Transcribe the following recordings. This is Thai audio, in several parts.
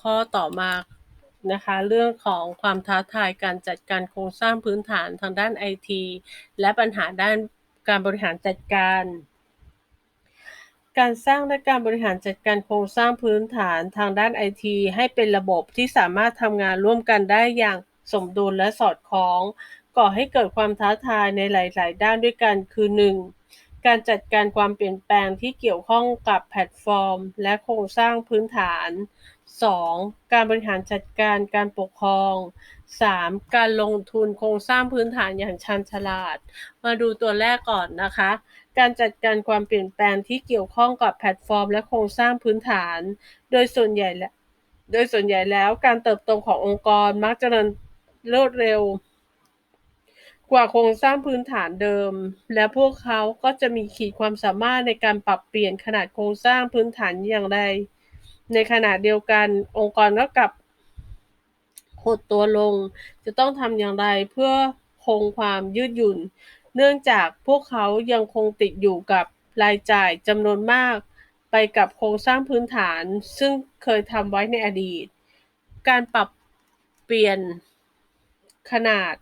ข้อต่อมานะคะเรื่องของความท้าทายการจัดการโครงสร้างพื้นฐานทางด้านไอทีและปัญหาด้านการบริหารจัดการ การสร้างและการบริหารจัดการโครงสร้างพื้นฐานทางด้านไอทีให้เป็นระบบที่สามารถทำงานร่วมกันได้อย่างสมดุลและสอดคล้อง ก่อให้เกิดความท้าทายในหลาย ๆ ด้านด้วยกันคือ 1. การจัดการความเปลี่ยนแปลงที่เกี่ยวข้องกับแพลตฟอร์ม และโครงสร้างพื้นฐาน 2. การบริหารจัดการการปกครอง 3. การลงทุนโครงสร้างพื้นฐานอย่างชันฉลาด มาดูตัวแรกก่อนนะคะ การจัดการความเปลี่ยนแปลงที่เกี่ยวข้องกับแพลตฟอร์ม และโครงสร้างพื้นฐาน โดยส่วนใหญ่และโดยส่วนใหญ่แล้วการเติบโตขององค์กรมักจะเดินรวดเร็ว กว่าโครงสร้างพื้นฐานเดิม และพวกเขาก็จะมีขีดความสามารถในการปรับเปลี่ยนขนาดโครงสร้างพื้นฐานอย่างไร ในขณะเดียวกันองค์กรก็กลับหดตัวลง จะต้องทำอย่างไรเพื่อคงความยืดหยุ่น เนื่องจากพวกเขายังคงติดอยู่กับรายจ่ายจำนวนมาก ไปกับโครงสร้างพื้นฐาน ซึ่งเคยทำไว้ในอดีต การปรับเปลี่ยนขนาด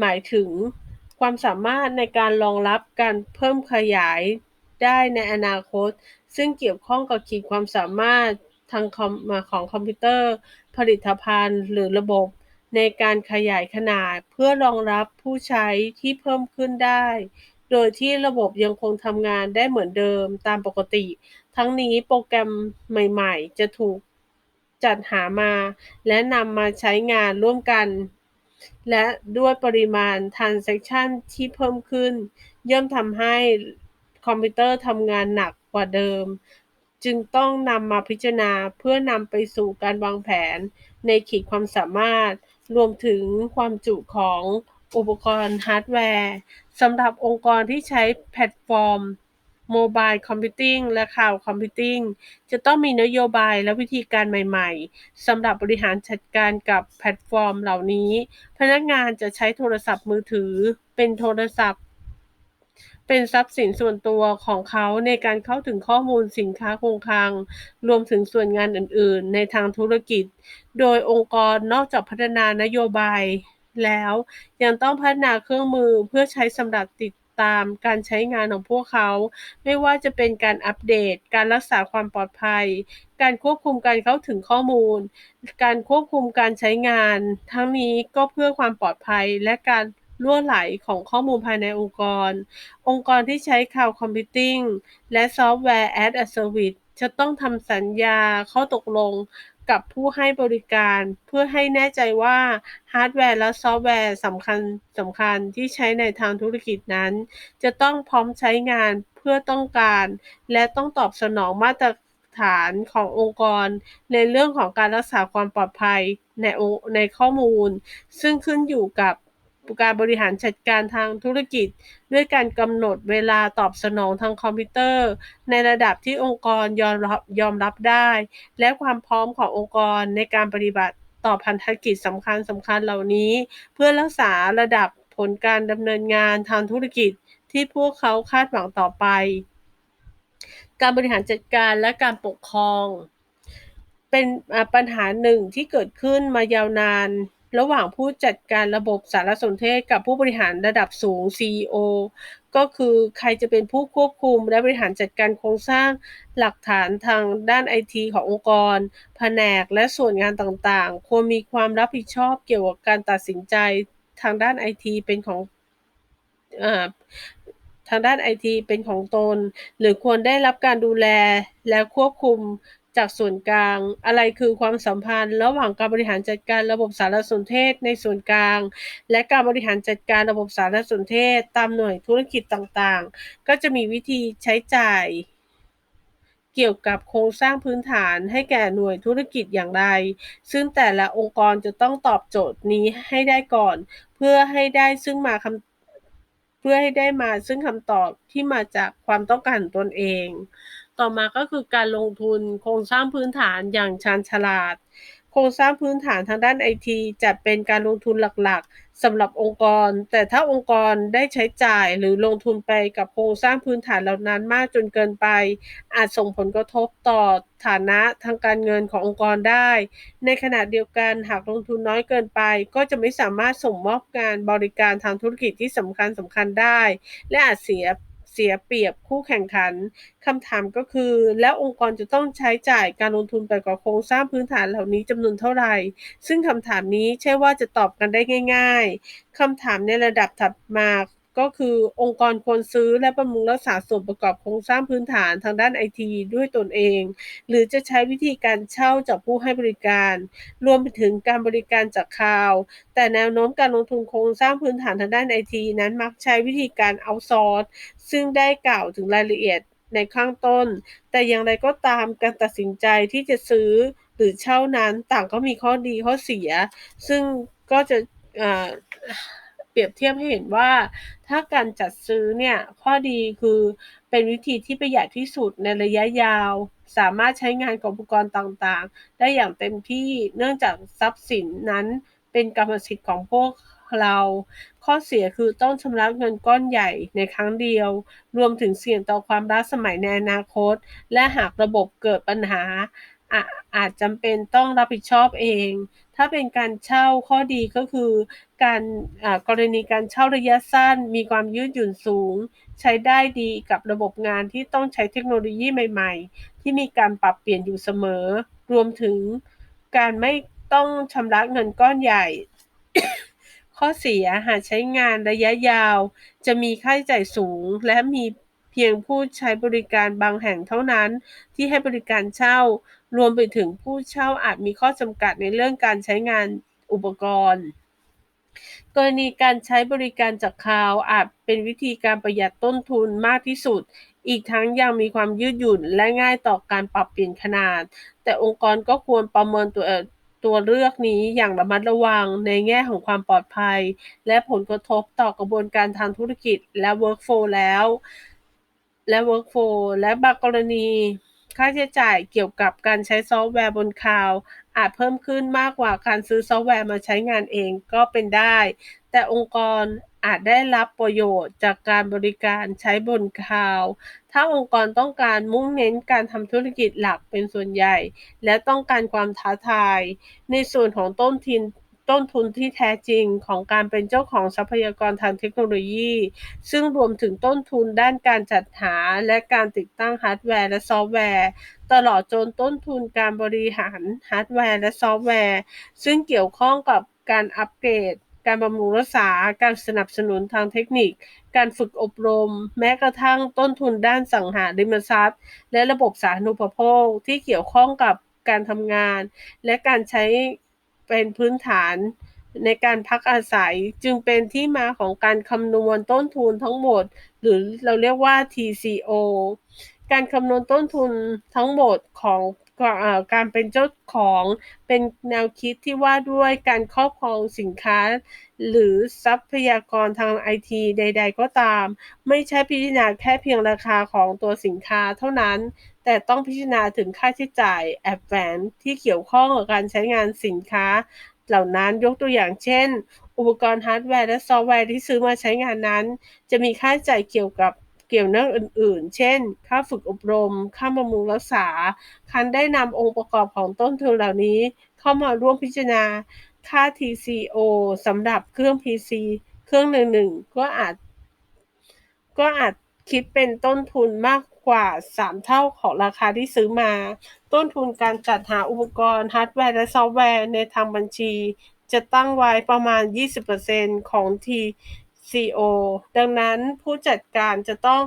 หมายถึงความสามารถในการรองรับการเพิ่มขยายได้ในอนาคต ซึ่งเกี่ยวข้องกับขีดความสามารถ ทางคอมของคอมพิวเตอร์ ผลิตภัณฑ์ หรือระบบในการขยายขนาดเพื่อรองรับผู้ใช้ที่เพิ่มขึ้นได้ โดยที่ระบบยังคงทำงานได้เหมือนเดิมตามปกติ ทั้งนี้โปรแกรมใหม่ๆ จะถูกจัดหามา และนำมาใช้งานร่วมกัน และด้วยปริมาณ transaction ที่เพิ่มขึ้น ย่อมทำให้คอมพิวเตอร์ทำงานหนักกว่าเดิม จึงต้องนำมาพิจารณาเพื่อนำไปสู่การวางแผนในขีดความสามารถ รวมถึงความจุของอุปกรณ์ฮาร์ดแวร์สำหรับองค์กรที่ใช้แพลตฟอร์มโมบายคอมพิวติ้งและข่าวคอมพิวติ้งจะต้องมีนโยบายและวิธีการใหม่ๆสำหรับบริหารจัดการกับแพลตฟอร์มเหล่านี้ พนักงานจะใช้โทรศัพท์มือถือ เป็นโทรศัพท์ เป็นทรัพย์สินส่วนตัวของเขาในการเข้าถึงข้อมูลสินค้าคงคลัง รวมถึงส่วนงานอื่น ๆ ในทางธุรกิจ โดยองค์กรนอกจากพัฒนานโยบายแล้วยังต้องพัฒนาเครื่องมือเพื่อใช้สำหรับติดตามการใช้งานของพวกเขา ไม่ว่าจะเป็นการอัปเดต การรักษาความปลอดภัย การควบคุมการเข้าถึงข้อมูล การควบคุมการใช้งาน ทั้งนี้ก็เพื่อความปลอดภัยและการ รั่วไหลของข้อมูลภายในองค์กร องค์กรที่ใช้ Cloud Computing และ Software as a Service จะต้องทำสัญญาข้อตกลงกับผู้ให้บริการเพื่อให้แน่ใจว่าฮาร์ดแวร์และซอฟต์แวร์สำคัญสำคัญที่ใช้ในทางธุรกิจนั้น จะต้องพร้อมใช้งานเพื่อต้องการ และต้องตอบสนองมาตรฐานขององค์กร ในเรื่องของการรักษาความปลอดภัยในในข้อมูล ซึ่งขึ้นอยู่กับ การบริหารจัดการทางธุรกิจ ด้วยการกำหนดเวลาตอบสนองทางคอมพิวเตอร์ ในระดับที่องค์กรยอมรับยอมรับได้ และความพร้อมขององค์กรในการปฏิบัติต่อพันธกิจสำคัญสำคัญเหล่านี้ เพื่อรักษาระดับผลการดำเนินงานทางธุรกิจที่พวกเขาคาดหวังต่อไป การบริหารจัดการและการปกครอง เป็นปัญหาหนึ่งที่เกิดขึ้นมายาวนาน ระหว่างผู้จัดการระบบสารสนเทศกับผู้บริหารระดับสูง CEO ก็คือใครจะเป็นผู้ควบคุมและบริหารจัดการโครงสร้างหลักฐานทางด้านไอทีขององค์กร แผนกและส่วนงานต่างๆ ควรมีความรับผิดชอบเกี่ยวกับการตัดสินใจทางด้านไอทีเป็นของทางด้านไอทีเป็นของตน หรือควรได้รับการดูแลและควบคุม จากส่วนกลาง อะไรคือความสัมพันธ์ ระหว่างการบริหารจัดการระบบสารสนเทศในส่วนกลาง และการบริหารจัดการระบบสารสนเทศ ตามหน่วยธุรกิจต่างๆ ก็จะมีวิธีใช้จ่าย เกี่ยวกับโครงสร้างพื้นฐานให้แก่หน่วยธุรกิจอย่างไร ซึ่งแต่ละองค์กรจะต้องตอบโจทย์นี้ให้ได้ก่อน เพื่อให้ได้ซึ่งมาคำเพื่อให้ได้มาซึ่งคำตอบที่มาจากความต้องการตนเอง ต่อมาก็คือการลงทุนโครงสร้างพื้นฐานอย่างชาญฉลาด โครงสร้างพื้นฐานทางด้านไอทีจะเป็นการลงทุนหลักๆสำหรับองค์กร แต่ถ้าองค์กรได้ใช้จ่ายหรือลงทุนไปกับโครงสร้างพื้นฐานเหล่านั้นมากจนเกินไป อาจส่งผลกระทบต่อฐานะทางการเงินขององค์กรได้ ในขณะเดียวกันหากลงทุนน้อยเกินไป ก็จะไม่สามารถส่งมอบงานบริการทางธุรกิจที่สำคัญสำคัญได้ และอาจเสีย เสียเปรียบคู่แข่งขันคำถามก็คือ แล้วองค์กรจะต้องใช้จ่ายการลงทุนไปกับโครงสร้างพื้นฐานเหล่านี้จำนวนเท่าไหร่ ซึ่งคำถามนี้ใช่ว่าจะตอบกันได้ง่าย ๆคำถามในระดับถัดมา ก็คือองค์กรควรซื้อและบำรุงรักษาส่วนประกอบโครงสร้างพื้นฐานทางด้านไอทีด้วยตนเอง หรือจะใช้วิธีการเช่าจากผู้ให้บริการ รวมไปถึงการบริการจากคลาว แต่แนวโน้มการลงทุนโครงสร้างพื้นฐานทางด้านไอทีนั้นมักใช้วิธีการเอาซอร์สซึ่งได้กล่าวถึงรายละเอียดในข้างต้น แต่อย่างไรก็ตามการตัดสินใจที่จะซื้อหรือเช่านั้นต่างก็มีข้อดีข้อเสีย ซึ่งก็จะ เปรียบเทียบให้เห็นว่า ถ้าการจัดซื้อเนี่ยข้อดีคือเป็นวิธีที่ประหยัดที่สุดในระยะยาว สามารถใช้งานกับอุปกรณ์ต่างๆ ได้อย่างเต็มที่เนื่องจากทรัพย์สินนั้นเป็นกรรมสิทธิ์ของพวกเรา ข้อเสียคือต้องชำระเงินก้อนใหญ่ในครั้งเดียว รวมถึงเสี่ยงต่อความล้าสมัยในอนาคต และหากระบบเกิดปัญหา อาจจำเป็นต้องรับผิดชอบเอง ถ้าเป็นการเช่าข้อดีก็คือ การกรณีการเช่าระยะสั้น มีความยืดหยุ่นสูง ใช้ได้ดีกับระบบงานที่ต้องใช้เทคโนโลยีใหม่ ๆ ที่มีการปรับเปลี่ยนอยู่เสมอ รวมถึงการไม่ต้องชำระเงินก้อนใหญ่ ข้อเสียหากใช้งานระยะยาว จะมีค่าใช้จ่ายสูงและมีเพียงผู้ใช้บริการบางแห่งเท่านั้น ที่ให้บริการเช่า รวมไปถึงผู้เช่าอาจมีข้อจำกัดในเรื่องการใช้งานอุปกรณ์ กรณีการใช้บริการจากคลาวอาจเป็นวิธีการประหยัดต้นทุนมากที่สุด อีกทั้งยังมีความยืดหยุ่นและง่ายต่อการปรับเปลี่ยนขนาด แต่องค์กรก็ควรประเมินตัวตัวเลือกนี้อย่างระมัดระวังในแง่ของความปลอดภัย และผลกระทบต่อกระบวนการทางธุรกิจและ workflow แล้ว และ workflow และบางกรณี ค่าใช้จ่ายเกี่ยวกับการใช้ซอฟต์แวร์บนคลาวอาจเพิ่มขึ้นมากกว่าการซื้อซอฟต์แวร์มาใช้งานเองก็เป็นได้ แต่องค์กรอาจได้รับประโยชน์จากการบริการใช้บนคลาวถ้าองค์กรต้องการมุ่งเน้นการทำธุรกิจหลักเป็นส่วนใหญ่ และต้องการความท้าทาย ในส่วนของต้นทุน ต้นทุนที่แท้จริงของการเป็นเจ้าของทรัพยากรทางเทคโนโลยี ซึ่งรวมถึงต้นทุนด้านการจัดหาและการติดตั้งฮาร์ดแวร์และซอฟต์แวร์ ตลอดจนต้นทุนการบริหารฮาร์ดแวร์และซอฟต์แวร์ ซึ่งเกี่ยวข้องกับการอัปเกรด การบำรุงรักษา การสนับสนุนทางเทคนิค การฝึกอบรม แม้กระทั่งต้นทุนด้านสังหาริมทรัพย์ และระบบสาธารณูปโภคที่เกี่ยวข้องกับการทำงาน และการใช้ เป็นพื้นฐานในการพักอาศัยจึงเป็นที่มาของการคำนวณต้นทุนทั้งหมด หรือเราเรียกว่า TCO การคำนวณต้นทุนทั้งหมดของ การเป็นเจ้าของเป็นแนวคิดที่ว่าด้วยการครอบครองสินค้า หรือทรัพยากรทางไอทีใด ๆ ก็ตาม ไม่ใช่พิจารณาแค่เพียงราคาของตัวสินค้าเท่านั้น แต่ต้องพิจารณาถึงค่าใช้จ่ายแอบแฝงที่เกี่ยวข้องกับการใช้งานสินค้า เหล่านั้นยกตัวอย่างเช่น อุปกรณ์ฮาร์ดแวร์และซอฟต์แวร์ที่ซื้อมาใช้งานนั้น จะมีค่าใช้จ่ายเกี่ยวกับ เกี่ยวเนื่องอื่นๆ เช่น ค่าฝึกอบรม ค่าบำรุงรักษา คันได้นำองค์ประกอบของต้นทุนเหล่านี้ เข้ามาร่วมพิจารณา ค่า TCO สำหรับเครื่อง PC เครื่องหนึ่งๆก็อาจ ก็อาจคิดเป็นต้นทุนมากกว่า 3 เท่าของราคาที่ซื้อมา ต้นทุนการจัดหาอุปกรณ์ฮาร์ดแวร์และซอฟต์แวร์ในทางบัญชี จะตั้งไว้ประมาณ 20%ของที CO ดังนั้นผู้จัดการจะต้อง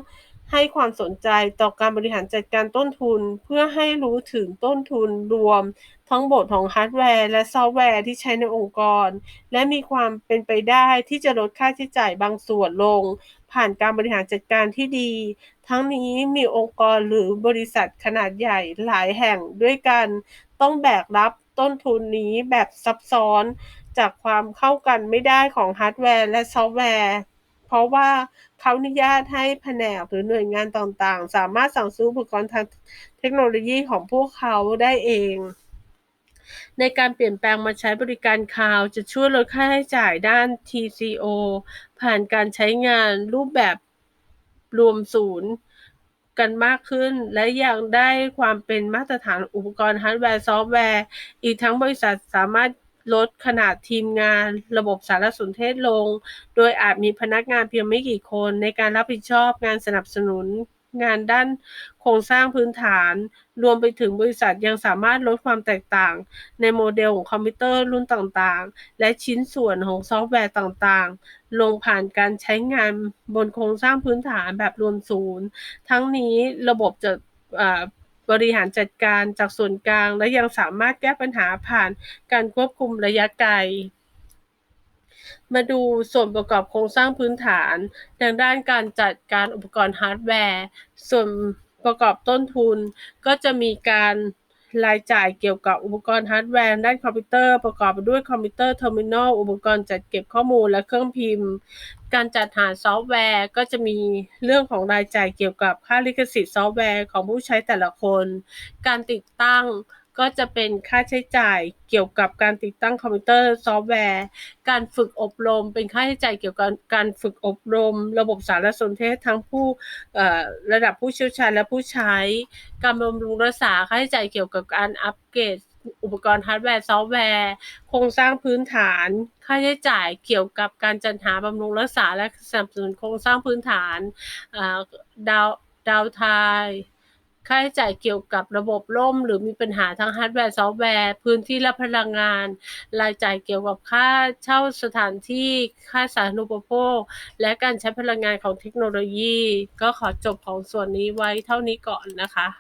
ให้ความสนใจต่อการบริหารจัดการต้นทุน เพื่อให้รู้ถึงต้นทุนรวม ทั้งหมดของฮาร์ดแวร์และซอฟต์แวร์ที่ใช้ในองค์กร และมีความเป็นไปได้ที่จะลดค่าใช้จ่ายบางส่วนลง ผ่านการบริหารจัดการที่ดี ทั้งนี้มีองค์กรหรือบริษัทขนาดใหญ่หลายแห่งด้วยกัน ต้องแบกรับต้นทุนนี้แบบซับซ้อน จากความเข้ากันไม่ได้ของฮาร์ดแวร์และซอฟต์แวร์ เพราะว่าเขาอนุญาตให้แผนกหรือหน่วยงานต่างๆ สามารถสั่งซื้ออุปกรณ์ทางเทคโนโลยีของพวกเขาได้เอง ในการเปลี่ยนแปลงมาใช้บริการคลาวจะช่วยลดค่าใช้จ่ายด้าน TCO ผ่านการใช้งานรูปแบบรวมศูนย์กันมากขึ้น และยังได้ความเป็นมาตรฐานอุปกรณ์ฮาร์ดแวร์ซอฟต์แวร์ อีกทั้งบริษัทสามารถ ลดขนาดทีมงาน ระบบสารสนเทศลง โดยอาจมีพนักงานเพียงไม่กี่คนในการรับผิดชอบงานสนับสนุนงานด้านโครงสร้างพื้นฐาน รวมไปถึงบริษัทยังสามารถลดความแตกต่าง ในโมเดลของคอมพิวเตอร์รุ่นต่างๆ และชิ้นส่วนของซอฟต์แวร์ต่างๆ ลงผ่านการใช้งานบนโครงสร้างพื้นฐานแบบรวมศูนย์ ทั้งนี้ระบบจะ บริหารจัดการจากส่วนกลาง และยังสามารถแก้ปัญหาผ่านการควบคุมระยะไกล มาดูส่วนประกอบโครงสร้างพื้นฐานทางด้านการจัดการอุปกรณ์ฮาร์ดแวร์ ส่วนประกอบต้นทุนก็จะมีการ รายจ่ายเกี่ยวกับอุปกรณ์ฮาร์ดแวร์ด้านคอมพิวเตอร์ ประกอบไปด้วยคอมพิวเตอร์เทอร์มินอลอุปกรณ์จัดเก็บข้อมูลและเครื่องพิมพ์ การจัดหาซอฟต์แวร์ก็จะมีเรื่องของรายจ่ายเกี่ยวกับค่าลิขสิทธิ์ซอฟต์แวร์ของผู้ใช้แต่ละคน การติดตั้ง ก็จะเป็นค่าใช้จ่ายเกี่ยวกับการติดตั้งคอมพิวเตอร์ซอฟต์แวร์ การฝึกอบรม เป็นค่าใช้จ่ายเกี่ยวกับการฝึกอบรม ระบบสารสนเทศทั้งผู้ระดับผู้เชี่ยวชาญและผู้ใช้ การบำรุงรักษาค่าใช้จ่ายเกี่ยวกับการอัปเกรดอุปกรณ์ฮาร์ดแวร์ซอฟต์แวร์ โครงสร้างพื้นฐาน ค่าใช้จ่ายเกี่ยวกับการจัดหาบำรุงรักษาและสนับสนุนโครงสร้างพื้นฐานดาวดาวไทย ค่าใช้จ่ายเกี่ยวกับระบบล่ม หรือมีปัญหาทางฮาร์ดแวร์ซอฟต์แวร์ พื้นที่และพลังงาน รายจ่ายเกี่ยวกับค่าเช่าสถานที่ค่าสาธารณูปโภค และการใช้พลังงานของเทคโนโลยี ก็ขอจบของส่วนนี้ไว้เท่านี้ก่อนนะคะ